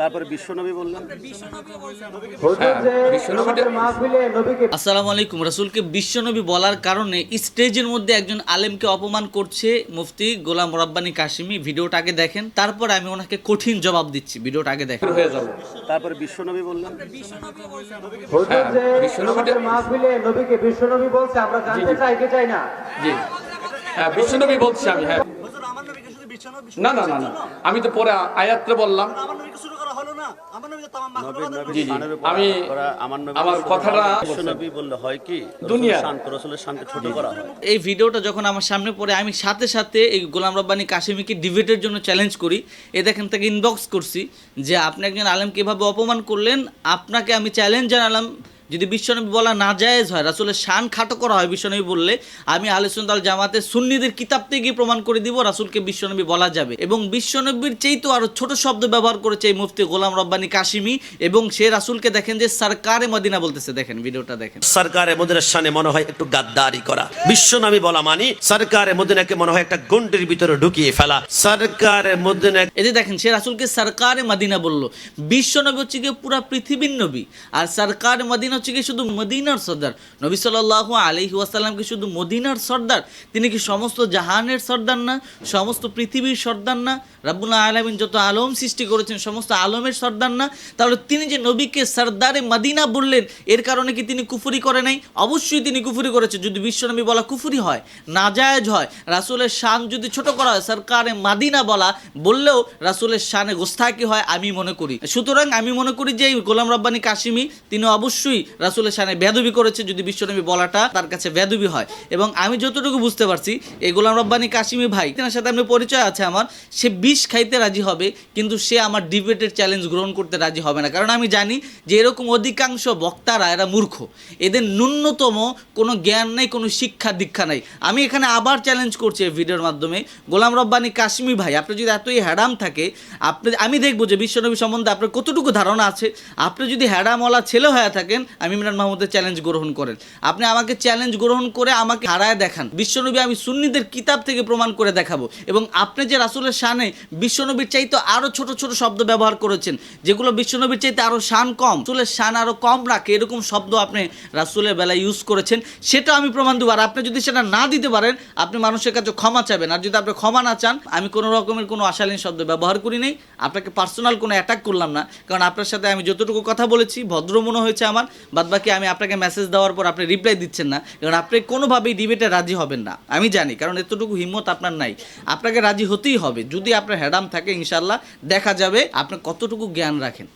তারপরে বিশ্বনবী বললেন? আসসালামু আলাইকুম রাসূলকে বিশ্বনবী বলার কারণে স্টেজের মধ্যে একজন আলেমকে অপমান করছে মুফতি গোলাম রব্বানী কাশিমি। ভিডিওটাকে দেখেন তারপর আমি ওনাকে কঠিন জবাব দিচ্ছি। ভিডিওটাকে দেখেন। বের হয়ে যাব। তারপরে বিশ্বনবী বললেন? হ্যাঁ, মাহফিলে নবীকে বিশ্বনবী বলছে আমরা জানতে চাই কি চাই না? জি। হ্যাঁ বিশ্বনবী বলছি আমি হ্যাঁ। না না না না। আমি তো পরে আয়াত্রে বললাম। আমি আঘাত করা, আমার কথাটা বিশ্বনবী বললে হয় কি? দুনিয়া। শান্ত ছোট করা এই ভিডিওটা যখন আমার সামনে পড়ে আমি সাথে সাথে এই গোলাম রব্বানি কাশিমিকে ডিবেটের জন্য চ্যালেঞ্জ করি। এ দেখেন তাকে ইনবক্স করছি যে আপনি একজন আলেমকে এভাবে অপমান করলেন আপনাকে আমি চ্যালেঞ্জ জানালাম যদি বিশ্বনবী বলা না জায়েজ হয় রাসুলের শান খাটো করা হয় বিশ্বনবী বললে আমি আলোচনাল জামাতে সুন্নিদের কিতাব থেকে গিয়ে প্রমাণ করে দিব রাসুলকে বিশ্বনবী বলা যাবে। এবং বিশ্বনবীর চেয়ে তো আরও ছোট শব্দ ব্যবহার করেছে এই মুফতি গোলাম রব্বানী কাশিমি এবং সে রাসুলকে দেখেন যে সরকারে মদিনা বলতেছে। দেখেন ভিডিওটা দেখেন। সরকারে মদিনার সামনে মনে হয় একটু গাদ্দারি করা। বিশ্বনবী বলা মানি সরকারে মদিনাকে মনে হয় একটা গন্ডির ভিতরে ঢুকিয়ে ফেলা। সরকারে মদিনা এই যে দেখেন সে রাসুলকে সরকারে মদিনা বলল। বিশ্ব নবী হচ্ছে গিয়ে পুরা পৃথিবীর নবী। আর সরকার মদিনা হচ্ছে কি শুধু মদিনার সর্দার? নবী সাল্লাহ আলহি ওয়াসাল্লামকে শুধু মদিনার সর্দার? তিনি কি সমস্ত জাহানের সর্দার না? সমস্ত পৃথিবীর সর্দার না? রাব্বুল্লাহ আলমিন যত আলম সৃষ্টি করেছেন, সমস্ত আলমের সর্দার না? তাহলে তিনি যে নবীকে সর্দারে মদিনা বললেন, এর কারণে কি তিনি কুফুরি করে নাই? অবশ্যই তিনি কুফুরি করেছে। যদি বিশ্বনবী বলা কুফুরি হয়, নাজায়েজ হয়, রাসুলের শান যদি ছোট করা হয়, সরকারে মাদিনা বলা, বললেও রাসুলের শানে গোস্তাকি হয়, আমি মনে করি। সুতরাং আমি মনে করি যে গোলাম রব্বানী কাশিমি, তিনি অবশ্যই রাসুলের শানে বেদবি করেছে যদি বিশ্বনবী বলাটা তার কাছে বেদবি হয়। এবং আমি যতটুকু বুঝতে পারছি এই গোলাম রব্বানি কাশিমি ভাই, তেনার সাথে আমি পরিচয় আছে আমার, সে বিষ খাইতে রাজি হবে, কিন্তু সে আমার ডিবেটের চ্যালেঞ্জ গ্রহণ করতে রাজি হবে না। কারণ আমি জানি যে এরকম অধিকাংশ বক্তারা এরা মূর্খ। এদের ন্যূনতম কোনো জ্ঞান নেই, কোনো শিক্ষা দীক্ষা নাই। আমি এখানে আবার চ্যালেঞ্জ করছি এই ভিডিওর মাধ্যমে। গোলাম রব্বানি কাশ্মী ভাই, আপনি যদি এতই হ্যাডাম থাকে, আপনি, আমি দেখব যে বিশ্বনবী সম্বন্ধে আপনার কতটুকু ধারণা আছে। আপনি যদি হ্যাডামওয়ালা ছেলে হয়ে থাকেন আমি ইমরান মাহমুদের চ্যালেঞ্জ গ্রহণ করেন। আপনি আমাকে চ্যালেঞ্জ গ্রহণ করে আমাকে হারায় দেখান। বিশ্বনবী, আমি সুন্নিদের কিতাব থেকে প্রমাণ করে দেখাবো। এবং আপনি যে রাসুলের শানে বিশ্বনবীর চাইতে আরও ছোট ছোট শব্দ ব্যবহার করেছেন, যেগুলো বিশ্বনবীর চাইতে আরও শান কম, রাসুলের শান আরও কম রাখে এরকম শব্দ আপনি রাসুলের বেলায় ইউজ করেছেন, সেটা আমি প্রমাণ দেবো। আর আপনি যদি সেটা না দিতে পারেন, আপনি মানুষের কাছে ক্ষমা চাবেন আর যদি আপনি ক্ষমা না চান, আমি কোনো রকমের কোনো আশালীন শব্দ ব্যবহার করি নাই আপনাকে পার্সোনাল কোনো অ্যাটাক করলাম না। কারণ আপনার সাথে আমি যতটুকু কথা বলেছি, ভদ্র মনে হয়েছে আমার। বাদবাকি আমি আপনাকে মেসেজ দেওয়ার পর আপনি রিপ্লাই দিচ্ছেন না, কারণ আপনি কোনোভাবেই ডিবেটে রাজি হবেন না। আমি জানি, কারণ এতটুকু হিম্মত আপনার নাই। আপনাকে রাজি হতেই হবে। যদি আপনার হ্যাডাম থাকে ইনশাল্লাহ দেখা যাবে আপনি কতটুকু জ্ঞান রাখেন।